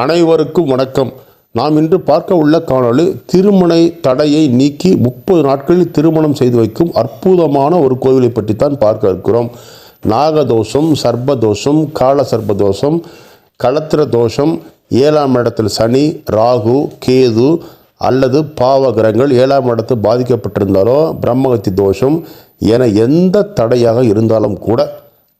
அனைவருக்கும் வணக்கம். நாம் இன்று பார்க்க உள்ள காணொளி திருமண தடையை நீக்கி முப்பது நாட்களில் திருமணம் செய்து வைக்கும் அற்புதமான ஒரு கோவிலை பற்றி தான் பார்க்க இருக்கிறோம். நாகதோஷம் சர்ப்பதோஷம் கால சர்ப்பதோஷம் களத்திர தோஷம் ஏழாம் இடத்தில் சனி ராகு கேது அல்லது பாவகிரகங்கள் ஏழாம் இடத்து பாதிக்கப்பட்டிருந்தாலோ பிரம்மகத்தி தோஷம் என எந்த தடையாக இருந்தாலும் கூட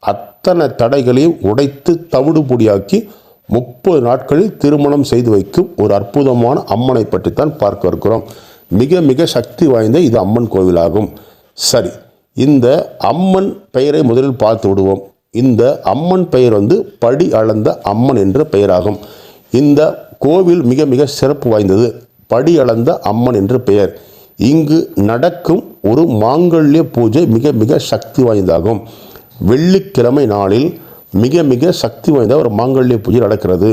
அத்தனை தடைகளையும் உடைத்து தவிடுபொடியாக்கி முப்பது நாட்களில் திருமணம் செய்து வைக்கும் ஒரு அற்புதமான அம்மனை பற்றித்தான் பார்க்க இருக்கிறோம். மிக மிக சக்தி வாய்ந்த இது அம்மன் கோவிலாகும். சரி இந்த அம்மன் பெயரை முதலில் பார்த்து விடுவோம். இந்த அம்மன் பெயர் வந்து படி அளந்த அம்மன் என்ற பெயராகும். இந்த கோவில் மிக மிக சிறப்பு வாய்ந்தது. படி அளந்த அம்மன் என்று பெயர். இங்கு நடக்கும் ஒரு மாங்கல்ய பூஜை மிக மிக சக்தி வாய்ந்ததாகும். வெள்ளிக்கிழமை நாளில் மிக மிக சக்தி வாய்ந்த ஒரு மாங்கல்ய பூஜை நடக்கிறது.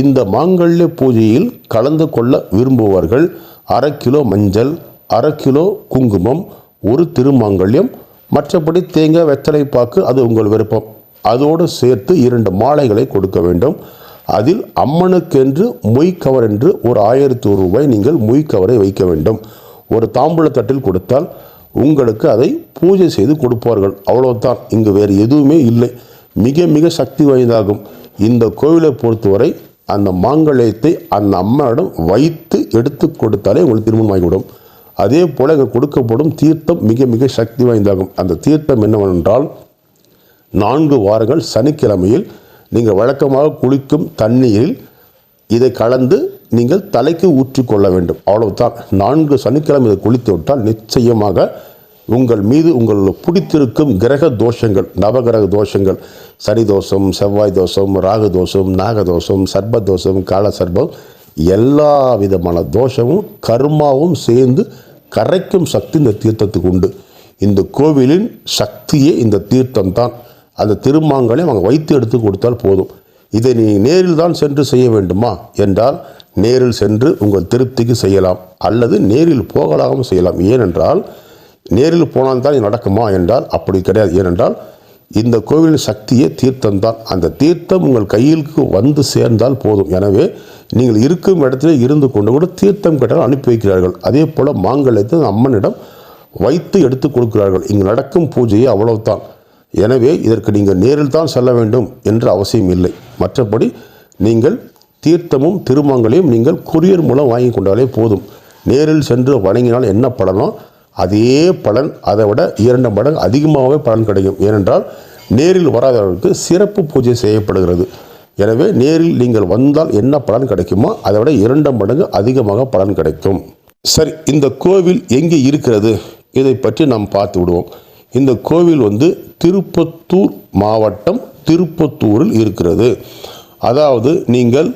இந்த மாங்கல்ய பூஜையில் கலந்து கொள்ள விரும்புபவர்கள் அரை கிலோ மஞ்சள் அரை கிலோ குங்குமம் ஒரு திருமாங்கல்யம் மற்றபடி தேங்காய் வெத்தலை பாக்கு அது உங்கள் விருப்பம். அதோடு சேர்த்து இரண்டு மாலைகளை கொடுக்க வேண்டும். அதில் அம்மனுக்கென்று மொய் கவர் என்று ஒரு ஆயிரத்தி ரூபாய் நீங்கள் மொய் கவரை வைக்க வேண்டும். ஒரு தாம்பூலத்தட்டில் கொடுத்தால் உங்களுக்கு அதை பூஜை செய்து கொடுப்பார்கள். அவ்வளோதான் இங்கு வேறு எதுவுமே இல்லை. மிக மிக சக்தி வாய்ந்ததாகும். இந்த கோவிலை பொறுத்தவரை அந்த மாங்கல்யத்தை அந்த அம்மனிடம் வைத்து எடுத்து கொடுத்தாலே உங்களுக்கு திருமணம் வாங்கிவிடும் அதே போல் இங்கே கொடுக்கப்படும் தீர்த்தம் மிக மிக சக்தி வாய்ந்ததாகும். அந்த தீர்த்தம் என்னவென்றால் நான்கு வாரங்கள் சனிக்கிழமையில் நீங்கள் வழக்கமாக குளிக்கும் தண்ணீரில் இதை கலந்து நீங்கள் தலைக்கு ஊற்றிக்கொள்ள வேண்டும். அவ்வளவுதான். நான்கு சனிக்கிழமை இதை குளித்து விட்டால் நிச்சயமாக உங்கள் மீது உங்கள் பிடித்திருக்கும் கிரக தோஷங்கள் நவகிரக தோஷங்கள் சனி தோஷம் செவ்வாய் தோஷம் ராகு தோஷம் நாகதோஷம் சர்ப்ப தோஷம் கால சர்பம் எல்லா விதமான தோஷமும் கர்மாவும் சேர்ந்து கரைக்கும் சக்தி இந்த தீர்த்தத்துக்கு உண்டு. இந்த கோவிலின் சக்தியே இந்த தீர்த்தம் தான் அந்த திருமாங்கலை அவங்க வைத்து எடுத்து கொடுத்தால் போதும். இதை நீ நேரில் தான் சென்று செய்ய வேண்டுமா? என்றால் நேரில் சென்று உங்கள் திருப்திக்கு செய்யலாம். அல்லது நேரில் போகலாகவும் செய்யலாம். ஏனென்றால் நேரில் போனால் தான் நடக்குமா என்றால் அப்படி கிடையாது. ஏனென்றால் இந்த கோவிலின் சக்தியே தீர்த்தம் தான் அந்த தீர்த்தம் உங்கள் கையிலுக்கு வந்து சேர்ந்தால் போதும். எனவே நீங்கள் இருக்கும் இடத்துல இருந்து கொண்டு கூட தீர்த்தம் கேட்டால் அனுப்பி வைக்கிறார்கள். அதே போல் மாங்கல்யத்தை அம்மனிடம் வைத்து எடுத்து கொடுக்கிறார்கள். இங்கு நடக்கும் பூஜையே அவ்வளவுதான். எனவே இதற்கு நீங்கள் நேரில் தான் செல்ல வேண்டும் என்ற அவசியம் இல்லை. மற்றபடி நீங்கள் தீர்த்தமும் திருமங்களையும் நீங்கள் கொரியர் மூலம் வாங்கி கொண்டாலே போதும். நேரில் சென்று வணங்கினால் என்ன பலனோ அதே பலன் அதை விட இரண்டு மடங்கு அதிகமாகவே பலன் கிடைக்கும். ஏனென்றால் நேரில் வராதவர்களுக்கு சிறப்பு பூஜை செய்யப்படுகிறது. எனவே நேரில் நீங்கள் வந்தால் என்ன பலன் கிடைக்குமோ அதை விட இரண்டு மடங்கு அதிகமாக பலன் கிடைக்கும். சரி இந்த கோவில் எங்கே இருக்கிறது? இதை பற்றி நாம் பார்த்து விடுவோம். இந்த கோவில் வந்து திருப்பத்தூர் மாவட்டம் திருப்பத்தூரில் இருக்கிறது. அதாவது நீங்கள்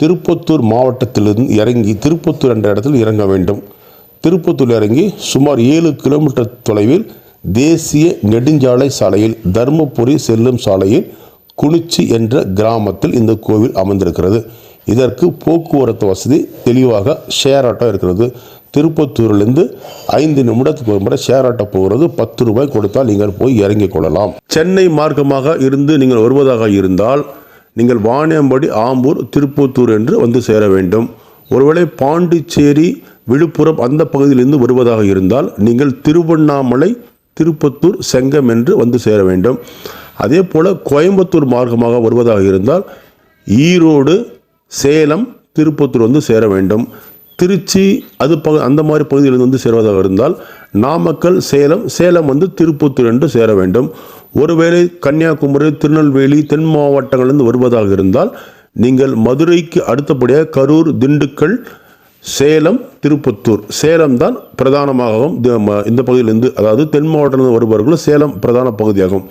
திருப்பத்தூர் மாவட்டத்திலிருந்து இறங்கி திருப்பத்தூர் என்ற இடத்தில் இறங்க வேண்டும். திருப்பத்தூர் இறங்கி சுமார் ஏழு கிலோமீட்டர் தொலைவில் தேசிய நெடுஞ்சாலை சாலையில் தருமபுரி செல்லும் சாலையில் குளிச்சி என்ற கிராமத்தில் இந்த கோவில் அமைந்திருக்கிறது. இதற்கு போக்குவரத்து வசதி தெளிவாக ஷேர் ஆட்டோ இருக்கிறது. திருப்பத்தூரிலிருந்து ஐந்து நிமிடத்துக்கு ஒரு முறை ஷேர் ஆட்டோ போகிறது. பத்து ரூபாய் கொடுத்தால் நீங்கள் போய் இறங்கிக் கொள்ளலாம். சென்னை மார்க்கமாக இருந்து நீங்கள் வருவதாக இருந்தால் நீங்கள் வாணியம்படி ஆம்பூர் திருப்பத்தூர் என்று வந்து சேர வேண்டும். ஒருவேளை பாண்டிச்சேரி விழுப்புரம் அந்த பகுதியிலிருந்து வருவதாக இருந்தால் நீங்கள் திருவண்ணாமலை திருப்பத்தூர் செங்கம் என்று வந்து சேர வேண்டும். அதே போல் கோயம்புத்தூர் மார்க்கமாக வருவதாக இருந்தால் ஈரோடு சேலம் திருப்பத்தூர் வந்து சேர வேண்டும். திருச்சி அது பக அந்த மாதிரி பகுதியிலிருந்து வந்து சேர்வதாக இருந்தால் நாமக்கல் சேலம் சேலம் வந்து திருப்பத்தூர் என்று சேர வேண்டும். ஒருவேளை கன்னியாகுமரி திருநெல்வேலி தென் மாவட்டங்களிலிருந்து வருவதாக இருந்தால் நீங்கள் மதுரைக்கு அடுத்தபடியாக கரூர் திண்டுக்கல் சேலம் திருப்பத்தூர். சேலம் தான் பிரதானமாகவும் ம- இந்த பகுதியிலிருந்து அதாவது தென் மாவட்டத்திலிருந்து வருபவர்களும் சேலம் பிரதான பகுதியாகும்.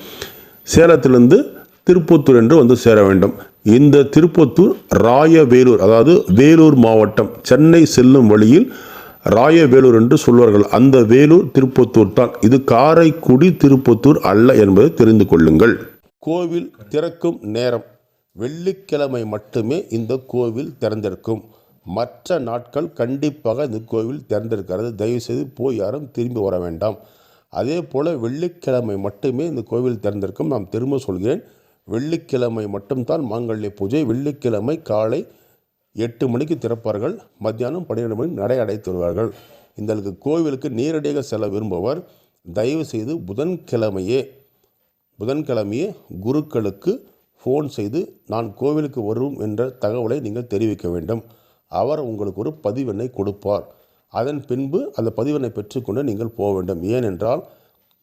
சேலத்திலிருந்து திருப்பத்தூர் என்று வந்து சேர வேண்டும். இந்த திருப்பத்தூர் ராயவேலூர் அதாவது வேலூர் மாவட்டம் சென்னை செல்லும் வழியில் ராயவேலூர் என்று சொல்வார்கள். அந்த வேலூர் திருப்பத்தூர் தான். இது காரைக்குடி திருப்பத்தூர் அல்ல என்பதை தெரிந்து கொள்ளுங்கள். கோவில் திறக்கும் நேரம். வெள்ளிக்கிழமை மட்டுமே இந்த கோவில் திறந்திருக்கும். மற்ற நாட்கள் கண்டிப்பாக இந்த கோவில் திறந்திருக்கிறது. தயவுசெய்து போய் யாரும் திரும்பி வர வேண்டாம். அதே போல் வெள்ளிக்கிழமை மட்டுமே இந்த கோவில் திறந்திருக்கும். நாம் திரும்ப சொல்கிறேன் வெள்ளிக்கிழமை மட்டும்தான் மாங்கல்ய பூஜை. வெள்ளிக்கிழமை காலை எட்டு மணிக்கு திறப்பார்கள். மத்தியானம் பன்னிரெண்டு மணி நடை அடைத்துருவார்கள் இந்த கோவிலுக்கு நேரடியாக செல்ல விரும்புவர் தயவு செய்து புதன்கிழமையே புதன்கிழமையே குருக்களுக்கு ஃபோன் செய்து நான் கோவிலுக்கு வருவோம் என்ற தகவலை நீங்கள் தெரிவிக்க வேண்டும். அவர் உங்களுக்கு ஒரு பதிவெண்ணை கொடுப்பார். அதன் பின்பு அந்த பதிவெண்ணை பெற்றுக்கொண்டு நீங்கள் போக வேண்டும். ஏனென்றால்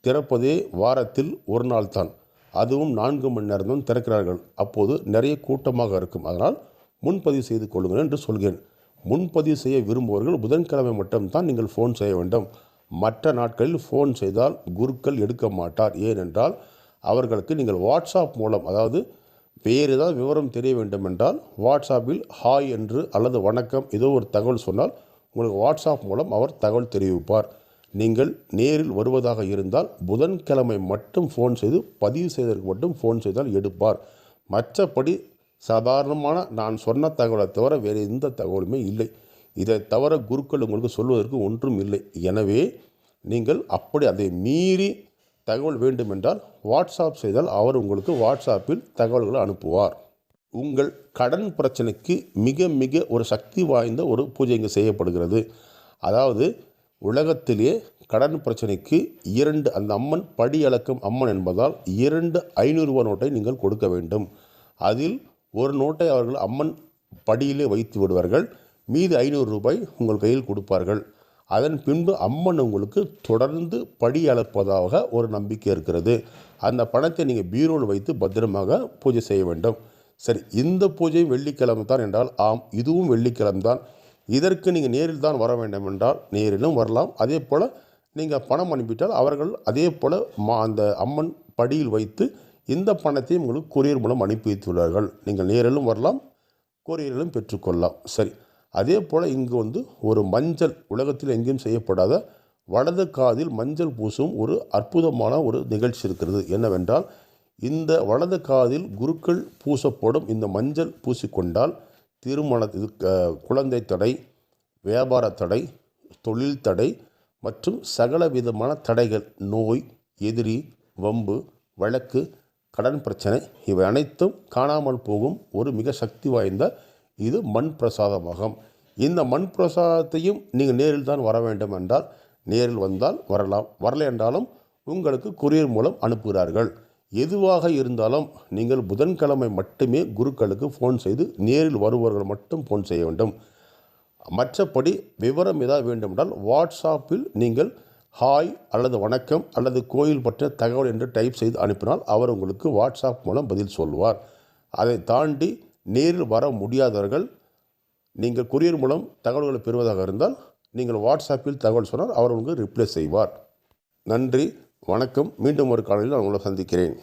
திறப்பதே வாரத்தில் ஒரு நாள் தான். அதுவும் நான்கு மணி நேரம் தான் திறக்கிறார்கள். அப்போது நிறைய கூட்டமாக இருக்கும். அதனால் முன்பதிவு செய்து கொள்ளுங்கள் என்று சொல்கிறேன். முன்பதிவு செய்ய விரும்புபவர்கள் புதன்கிழமை மட்டும்தான் நீங்கள் ஃபோன் செய்ய வேண்டும். மற்ற நாட்களில் ஃபோன் செய்தால் குருக்கள் எடுக்க மாட்டார். ஏனென்றால் அவர்களுக்கு நீங்கள் வாட்ஸ்அப் மூலம் அதாவது வேறு ஏதாவது விவரம் தெரிய வேண்டும் என்றால் வாட்ஸ்அப்பில் ஹாய் என்று அல்லது வணக்கம் ஏதோ ஒரு தகவல் சொன்னால் உங்களுக்கு வாட்ஸ்அப் மூலம் அவர் தகவல் தெரிவிப்பார். நீங்கள் நேரில் வருவதாக இருந்தால் புதன்கிழமை மட்டும் ஃபோன் செய்து பதிவு செய்ததற்கு மட்டும் ஃபோன் செய்தால் எடுப்பார். மற்றபடி சாதாரணமான நான் சொன்ன தகவலை தவிர வேறு எந்த தகவலுமே இல்லை. இதை தவிர குருக்கள் உங்களுக்கு சொல்வதற்கு ஒன்றும் இல்லை. எனவே நீங்கள் அப்படி அதை மீறி தகவல் வேண்டுமென்றால் வாட்ஸ்அப் செய்தால் அவர் உங்களுக்கு வாட்ஸ்அப்பில் தகவல்களை அனுப்புவார். உங்கள் கடன் பிரச்சனைக்கு மிக மிக ஒரு சக்தி வாய்ந்த ஒரு பூஜை இங்கே செய்யப்படுகிறது. அதாவது உலகத்திலே கடன் பிரச்சனைக்கு இரண்டு அந்த அம்மன் படி அளக்கும் அம்மன் என்பதால் இரண்டு ஐநூறுரூவா நோட்டை நீங்கள் கொடுக்க வேண்டும். அதில் ஒரு நோட்டை அவர்கள் அம்மன் படியிலே வைத்து விடுவார்கள். மீது ஐநூறு ரூபாய் உங்கள் கையில் கொடுப்பார்கள். அதன் பின்பு அம்மன் உங்களுக்கு தொடர்ந்து படி அளப்பதாக ஒரு நம்பிக்கை இருக்கிறது. அந்த பணத்தை நீங்கள் பீரோவில் வைத்து பத்திரமாக பூஜை செய்ய வேண்டும். சரி இந்த பூஜை வெள்ளிக்கிழமை தான் என்றால் ஆம் இதுவும் வெள்ளிக்கிழமை தான். இதற்கு நீங்கள் நேரில் தான் வர வேண்டும் என்றால் நேரிலும் வரலாம். அதே போல் நீங்கள் பணம் அனுப்பிட்டால் அவர்கள் அதே போல் மா அந்த அம்மன் படியில் வைத்து இந்த பணத்தையும் உங்களுக்கு கொரியர் மூலம் அனுப்பி வைத்துள்ளார்கள். நீங்கள் நேரிலும் வரலாம் கொரியரிலும் பெற்றுக்கொள்ளலாம். சரி அதே போல் இங்கு வந்து ஒரு மஞ்சள் உலகத்தில் எங்கேயும் செய்யப்படாத வலது காதில் மஞ்சள் பூசும் ஒரு அற்புதமான ஒரு நிகழ்ச்சி இருக்கிறது. என்னவென்றால் இந்த வலது காதில் குருக்கள் பூசப்படும் இந்த மஞ்சள் பூசிக்கொண்டால் திருமண இது குழந்தை தடை வியாபார தடை தொழில் தடை மற்றும் சகல விதமான தடைகள் நோய் எதிரி வம்பு வழக்கு கடன் பிரச்சனை இவை அனைத்தும் காணாமல் போகும் ஒரு மிக சக்தி வாய்ந்த இது மண் பிரசாதமாகும் இந்த மண் பிரசாதத்தையும் நீங்கள் நேரில் தான் வர வேண்டும் என்றால் நேரில் வந்தால் வரலாம். வரலை என்றாலும் உங்களுக்கு கொரியர் மூலம் அனுப்புகிறார்கள். எதுவாக இருந்தாலும் நீங்கள் புதன்கிழமை மட்டுமே குருக்களுக்கு ஃபோன் செய்து நேரில் வருபவர்கள் மட்டும் ஃபோன் செய்ய வேண்டும். மற்றபடி விவரம் ஏதாவது வேண்டுமென்றால் வாட்ஸ்அப்பில் நீங்கள் ஹாய் அல்லது வணக்கம் அல்லது கோயில் பற்றிய தகவல் என்று டைப் செய்து அனுப்பினால் அவர் உங்களுக்கு வாட்ஸ்அப் மூலம் பதில் சொல்வார். அதை தாண்டி நேரில் வர முடியாதவர்கள் நீங்கள் கொரியர் மூலம் தகவல்களை பெறுவதாக இருந்தால் நீங்கள் வாட்ஸ்அப்பில் தகவல் சொன்னால் அவர் உங்களுக்கு ரிப்ளை செய்வார். நன்றி வணக்கம். மீண்டும் ஒரு காலையில் நான் உங்களை சந்திக்கிறேன்.